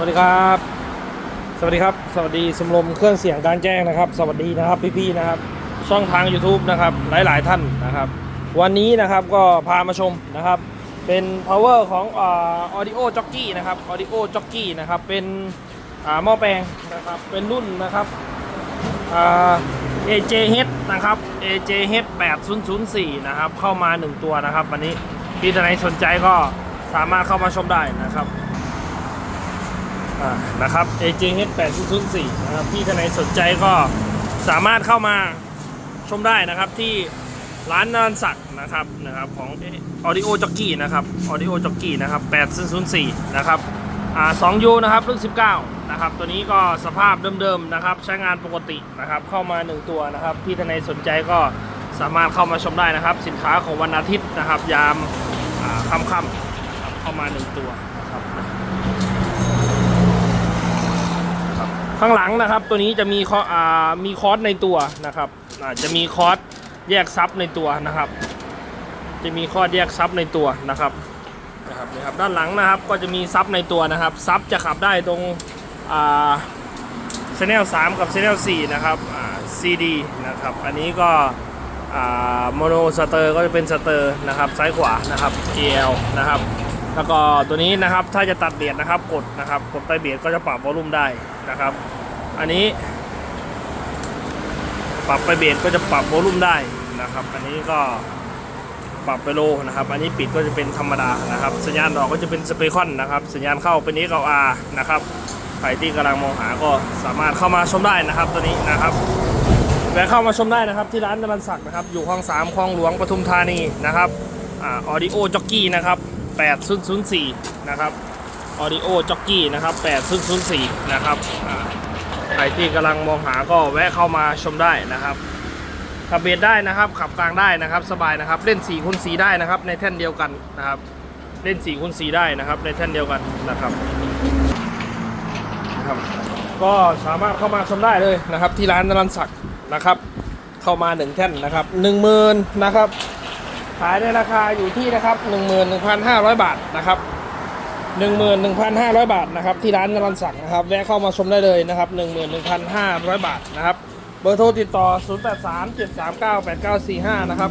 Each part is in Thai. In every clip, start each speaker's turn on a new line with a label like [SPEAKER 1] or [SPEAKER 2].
[SPEAKER 1] วัสดีครับ สวัสดีครับ สวัสดีสมรมเครื่องเสียงการแจ้งนะครับ สวัสดีนะครับพี่ๆนะครับ ช่องทาง YouTube นะครับหลายๆท่านนะครับ วันนี้นะครับก็พามาชมนะครับ เป็น power ของอ่า audio jockey นะครับ audio jockey นะครับเป็นหม้อแปลงนะครับเป็นรุ่นนะครับอ่า AJH นะครับ AJH 8004 นะครับ เข้ามา 1 ตัวนะครับ วันนี้พี่ท่านไหนสนใจก็สามารถเข้ามาชมได้นะครับ นะครับ AJH 8 0 4นะครับพี่ท่านไหนสนใจก็สามารถเข้ามาชมได้นะครับที่ร้านนันศักดิ์นะครับนะครับของ Audio Jockey นะครับ Audio Jockey นะครับ8004นะครับอ่า 2U นะครับรุ่น19 นะครับ ตัวนี้ก็สภาพเดิมๆนะครับ ใช้งานปกตินะครับ เข้ามา 1 ตัวนะครับ พี่ท่านไหนสนใจก็สามารถเข้ามาชมได้นะครับ สินค้าของวันอาทิตย์นะครับ ยามอ่าค่ำๆเข้ามา 1 ตัว ข้างหลังนะครับ ตัวนี้จะมีคออ่ามีคอร์สในตัวนะครับอ่าจะมีคอร์สแยกซับในตัวนะครับ จะมีคอร์สแยกซับในตัวนะครับนะครับนี่ครับด้านหลังนะครับก็จะมีซับในตัวนะครับซับจะขับได้ตรงอ่าชแนล3กับชแนล4นะครับอ่า CD นะครับอันนี้ก็อ่าโมโนสเตอร์ก็จะเป็นสเตอร์นะครับซ้ายขวานะครับ AL นะครับ แล้วก็ตัวนี้นะครับถ้าจะตัดเบียดนะครับกดนะครับกดใต้เบียดก็จะปรับวอลลุ่มได้นะครับ อันนี้ ปรับไปเบียดก็จะปรับวอลลุ่มได้นะครับ อันนี้ก็ปรับไปโลนะครับ อันนี้ปิดก็จะเป็นธรรมดานะครับ สัญญาณออกก็จะเป็นสเปคอนนะครับ สัญญาณเข้าเป็น XLR นะครับใครที่กำลังมองหาก็สามารถเข้ามาชมได้นะครับ ตัวนี้นะครับแวะเข้ามาชมได้นะครับ ที่ร้านนรันศักนะครับ อยู่คลองสามคลองหลวงปทุมธานีนะครับอออดิโอจ็อกกี้นะครับ 8004 นะครับ Audio Jockey นะครับ 8004 นะครับใครที่กำลังมองหาก็แวะเข้ามาชมได้นะครับขับเบสได้นะครับ ขับกลางได้นะครับ สบายนะครับ เล่น4คูณ4ได้นะครับ ในแท่นเดียวกันนะครับ เล่น4คูณ4ได้นะครับ ในแท่นเดียวกันนะครับนะครับ ก็สามารถเข้ามาชมได้เลยนะครับ ที่ร้านนรันศักดิ์นะครับ เข้ามา 1 แท่นนะครับ10,000นะครับ ขายในราคาอยู่ที่นะครับ 11,500 บาทนะครับ 11,500 บาทนะครับที่ร้านนรันศักนะครับ แวะเข้ามาชมได้เลยนะครับ 11,500 บาทนะครับ เบอร์โทรติดต่อ 0837398945 นะครับ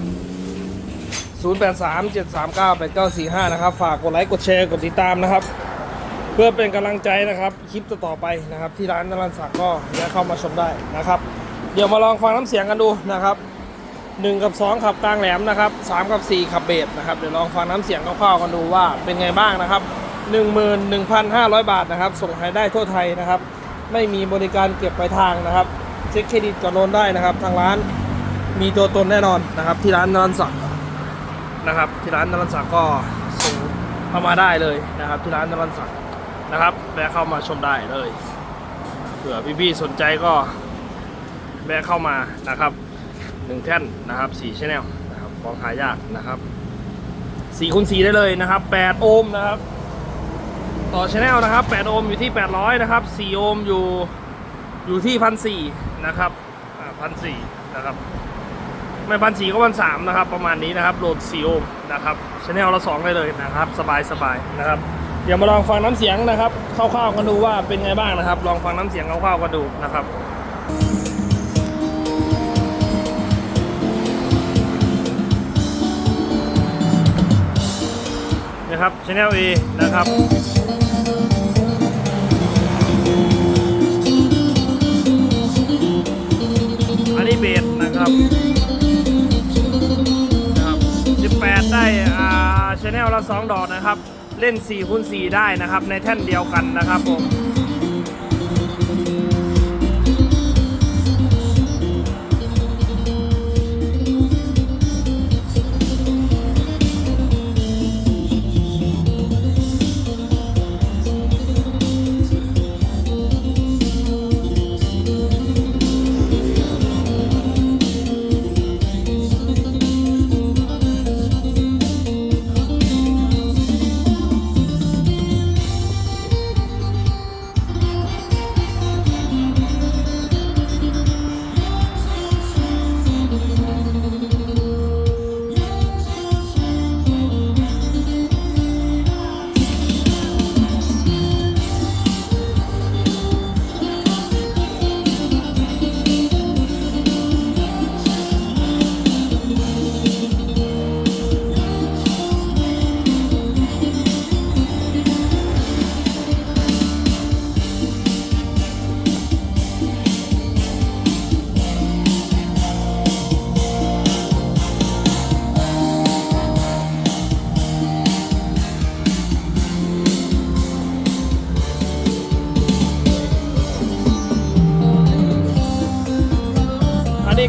[SPEAKER 1] 0837398945 นะครับ ฝากกดไลค์ กดแชร์ กดติดตามนะครับ เพื่อเป็นกำลังใจนะครับ คลิปต่อไปนะครับ ที่ร้านนรันศักก็แวะเข้ามาชมได้นะครับ เดี๋ยวมาลองฟังน้ำเสียงกันดูนะครับ 1 กับ 2 ขับกลางแหลมนะครับ 3 กับ 4 ขับเบสนะครับ เดี๋ยวลองฟังน้ำเสียงคร่าวๆกันดูว่าเป็นไงบ้างนะครับ 11,500 บาทนะครับ ส่งให้ได้ทั่วไทยนะครับ ไม่มีบริการเก็บปลายทางนะครับ เช็คเครดิตก่อนโอนได้นะครับ ทางร้านมีตัวตนแน่นอนนะครับ ที่ร้านนรันศักดิ์นะครับ ที่ร้านนรันศักดิ์ก็ส่งเข้ามาได้เลยนะครับ ที่ร้านนรันศักดิ์นะครับแวะเข้ามาชมได้เลยเผื่อพี่ๆสนใจก็แวะเข้ามานะครับ หนึ่งแท่นนะครับสี่ชแนลนะครับของหายากนะครับสี่คูณสีได้เลยนะครับแปดโอห์มนะครับต่อชแนลนะครับแปดโอห์มอยู่ที่แปดร้อยนะครับสี่โอห์มอยู่อยู่ที่พันสี่นะครับพันสี่นะครับไม่พันสี่ก็พันสามนะครับ ประมาณนี้นะครับโหลดสี่โอห์มนะครับชแนลละสองได้เลยนะครับ สบายสบายนะครับเดี๋ยวมาลองฟังน้ำเสียงนะครับคร่าวๆกันดูว่าเป็นไงบ้างนะครับ ลองฟังน้ำเสียงคร่าวๆกันดูนะครับ นะครับ Channel A นะครับอันนี้เบสนะครับนะครับ 18 ได้อ่าชแนลละ 2 ดอกนะครับ เล่น4คูณ4ได้นะครับ ในแท่นเดียวกันนะครับผม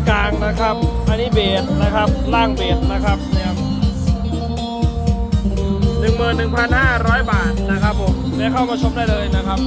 [SPEAKER 1] กลางนะครับ อันนี้เบสนะครับ ล่างเบสนะครับเนี่ยครับหนึ่งหมื่นหนึ่งพันห้าร้อยบาทนะครับผมได้เข้ามาชมได้เลยนะครับ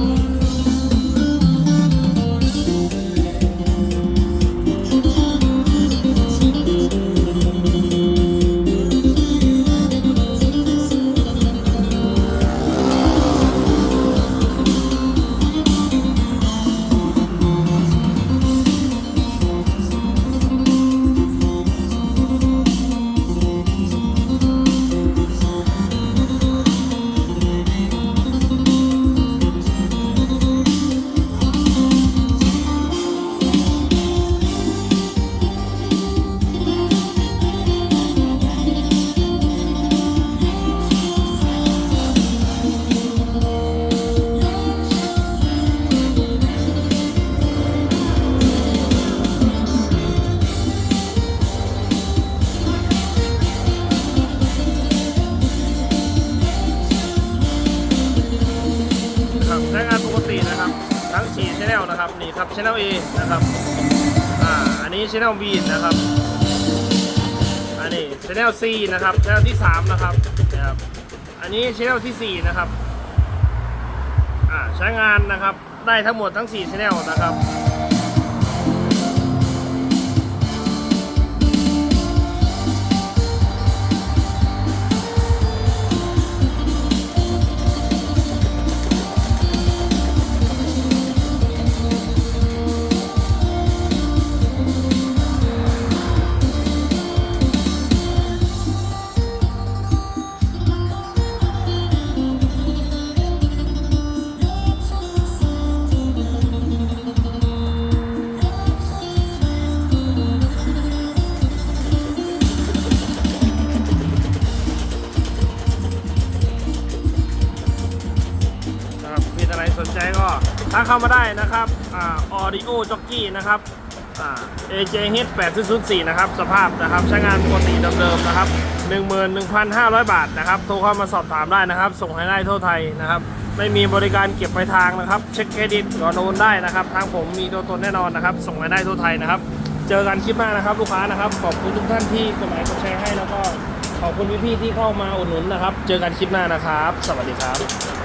[SPEAKER 1] ทั้ง4 channel นะครับนี่ครับ channel A นะครับอ่าอันนี้ channel B นะครับอันนี้ channel C นะครับ channel ที่ 3 นะครับนะครับ อันนี้ channel ที่ 4 นะครับอ่าใช้งานนะครับได้ทั้งหมดทั้ง4 channel นะครับนะครับ สนใจก็ทักเข้ามาได้นะครับอ่า audio jockey นะครับอ่า AJH 804นะครับ สภาพนะครับ ใช้งานปกติเดิมๆนะครับ 11,500 บาทนะครับ โทรเข้ามาสอบถามได้นะครับ ส่งให้ได้ทั่วไทยนะครับ ไม่มีบริการเก็บปลายทางนะครับ เช็คเครดิตก่อนโอนได้นะครับ ทางผมมีตัวตนแน่นอนนะครับ ส่งให้ได้ทั่วไทยนะครับ เจอกันคลิปหน้านะครับ ลูกค้านะครับ ขอบคุณทุกท่านที่กดไลค์กดแชร์ให้แล้วก็ขอบคุณพี่ๆที่เข้ามาอุดหนุนนะครับ เจอกันคลิปหน้านะครับ สวัสดีครับ